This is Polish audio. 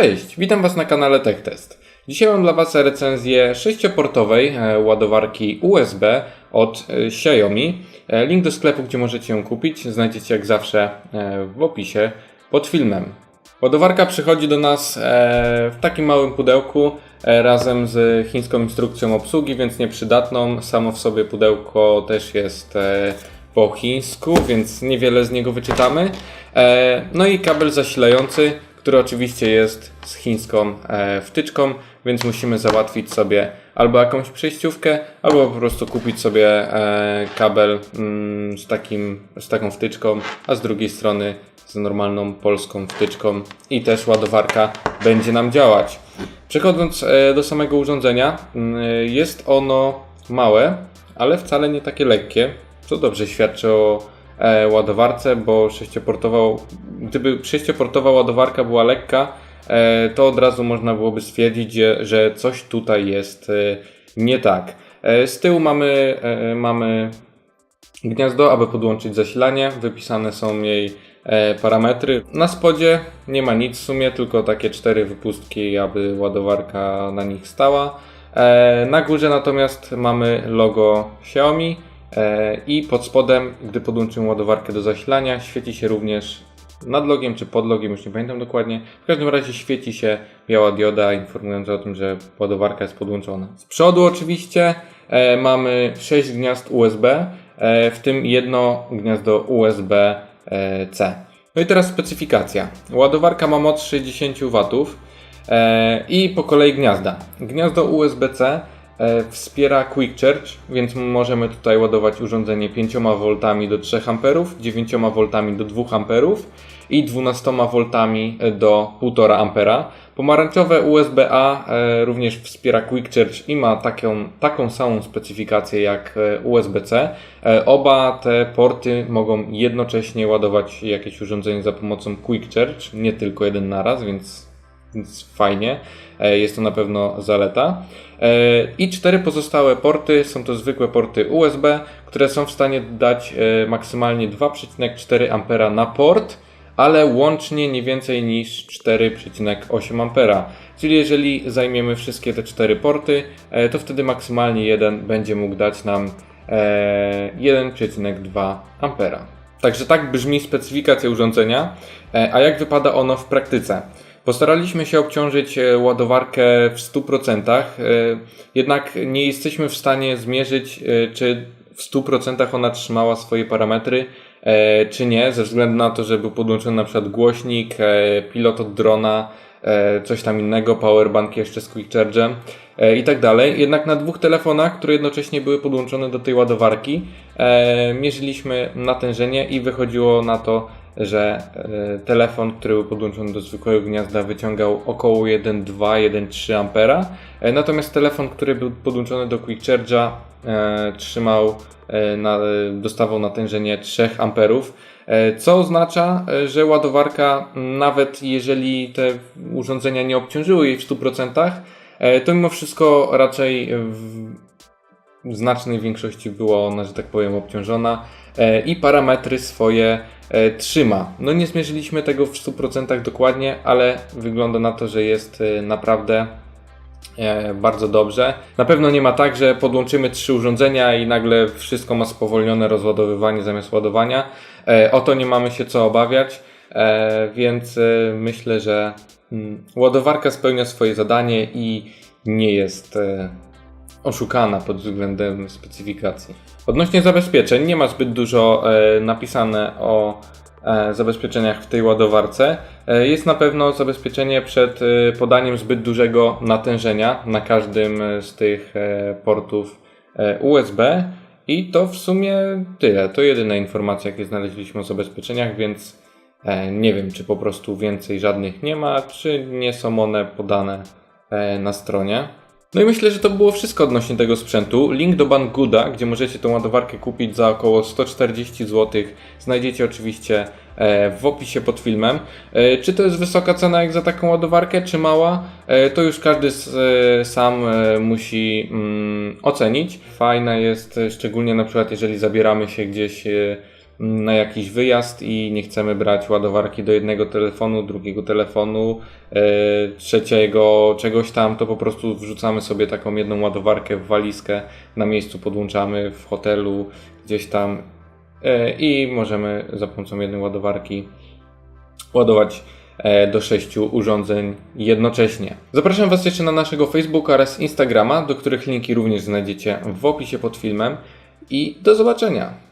Cześć, witam Was na kanale TechTest. Dzisiaj mam dla Was recenzję sześcioportowej e, ładowarki USB od e, Xiaomi. E, Link do sklepu, gdzie możecie ją kupić, znajdziecie jak zawsze w opisie pod filmem. Ładowarka przychodzi do nas w takim małym pudełku razem z chińską instrukcją obsługi, więc nieprzydatną. Samo w sobie pudełko też jest po chińsku, więc niewiele z niego wyczytamy. No i kabel zasilający, który oczywiście jest z chińską e, wtyczką, więc musimy załatwić sobie albo jakąś przejściówkę, albo po prostu kupić sobie e, kabel mm, z, takim, z taką wtyczką, a z drugiej strony z normalną polską wtyczką i też ładowarka będzie nam działać. Przechodząc e, do samego urządzenia, mm, jest ono małe, ale wcale nie takie lekkie, co dobrze świadczy o ładowarce, bo sześcioportowa, gdyby sześcioportowa ładowarka była lekka, e, to od razu można byłoby stwierdzić, że, coś tutaj jest e, nie tak. E, z tyłu mamy, e, mamy gniazdo, aby podłączyć zasilanie. Wypisane są jej e, parametry. Na spodzie nie ma nic w sumie, tylko takie cztery wypustki, aby ładowarka na nich stała. E, na górze natomiast mamy logo Xiaomi e, i pod spodem, gdy podłączymy ładowarkę do zasilania, świeci się również nad logiem czy pod logiem, już nie pamiętam dokładnie. W każdym razie świeci się biała dioda informująca o tym, że ładowarka jest podłączona. Z przodu oczywiście e, mamy 6 gniazd USB, e, w tym jedno gniazdo USB-C. No i teraz specyfikacja. Ładowarka ma moc 60 W e, i po kolei gniazda. Gniazdo USB-C e, wspiera Quick Charge, więc możemy tutaj ładować urządzenie 5 V do 3 A, 9 V do 2 A i 12 V do 1,5 A. Pomarańczowe USB-A e, również wspiera Quick Charge i ma taką, taką samą specyfikację jak e, USB-C. E, Oba te porty mogą jednocześnie ładować jakieś urządzenie za pomocą Quick Charge, nie tylko jeden naraz, więc, więc fajnie. E, Jest to na pewno zaleta. E, I cztery pozostałe porty są to zwykłe porty USB, które są w stanie dać e, maksymalnie 2,4 A na port ale łącznie nie więcej niż 4,8 A. Czyli jeżeli zajmiemy wszystkie te cztery porty, to wtedy maksymalnie jeden będzie mógł dać nam e, 1,2 A. Także tak brzmi specyfikacja urządzenia, a jak wypada ono w praktyce? Postaraliśmy się obciążyć e, ładowarkę w 100%, e, jednak nie jesteśmy w stanie zmierzyć, e, czy w 100% ona trzymała swoje parametry, czy nie, ze względu na to, że był podłączony na przykład głośnik, pilot od drona, coś tam innego, powerbank jeszcze z quick charge'em i tak dalej. Jednak na dwóch telefonach, które jednocześnie były podłączone do tej ładowarki, mierzyliśmy natężenie i wychodziło na to, że e, telefon, który był podłączony do zwykłego gniazda wyciągał około 1,2-1,3 ampera, e, natomiast telefon, który był podłączony do quick charge'a e, trzymał, na, dostawał natężenie 3 amperów, co oznacza, że ładowarka nawet jeżeli te urządzenia nie obciążyły jej w 100%, e, to mimo wszystko raczej znacznej większości była ona, że tak powiem, obciążona e, i parametry swoje e, trzyma. No nie zmierzyliśmy tego w 100% dokładnie, ale wygląda na to, że jest e, naprawdę bardzo dobrze. Na pewno nie ma tak, że podłączymy trzy urządzenia i nagle wszystko ma spowolnione rozładowywanie zamiast ładowania. O to nie mamy się co obawiać, więc myślę, że mm, ładowarka spełnia swoje zadanie i nie jest oszukana pod względem specyfikacji. Odnośnie zabezpieczeń, nie ma zbyt dużo e, napisane o e, zabezpieczeniach w tej ładowarce. E, jest na pewno zabezpieczenie przed e, podaniem zbyt dużego natężenia na każdym e, z tych e, portów e, USB. I to w sumie tyle. To jedyne informacje, jakie znaleźliśmy o zabezpieczeniach, więc e, nie wiem, czy po prostu więcej żadnych nie ma, czy nie są one podane e, na stronie. No i myślę, że to było wszystko odnośnie tego sprzętu. Link do Banggood'a, gdzie możecie tą ładowarkę kupić za około 140 zł, znajdziecie oczywiście e, w opisie pod filmem. E, Czy to jest wysoka cena jak za taką ładowarkę, czy mała? E, To już każdy sam musi mm, ocenić. Fajna jest, szczególnie na przykład jeżeli zabieramy się gdzieś na jakiś wyjazd i nie chcemy brać ładowarki do jednego telefonu, drugiego telefonu, e, trzeciego, czegoś tam, to po prostu wrzucamy sobie taką jedną ładowarkę w walizkę, na miejscu podłączamy w hotelu, gdzieś tam e, i możemy za pomocą jednej ładowarki ładować e, do sześciu urządzeń jednocześnie. Zapraszam Was jeszcze na naszego Facebooka oraz Instagrama, do których linki również znajdziecie w opisie pod filmem i do zobaczenia.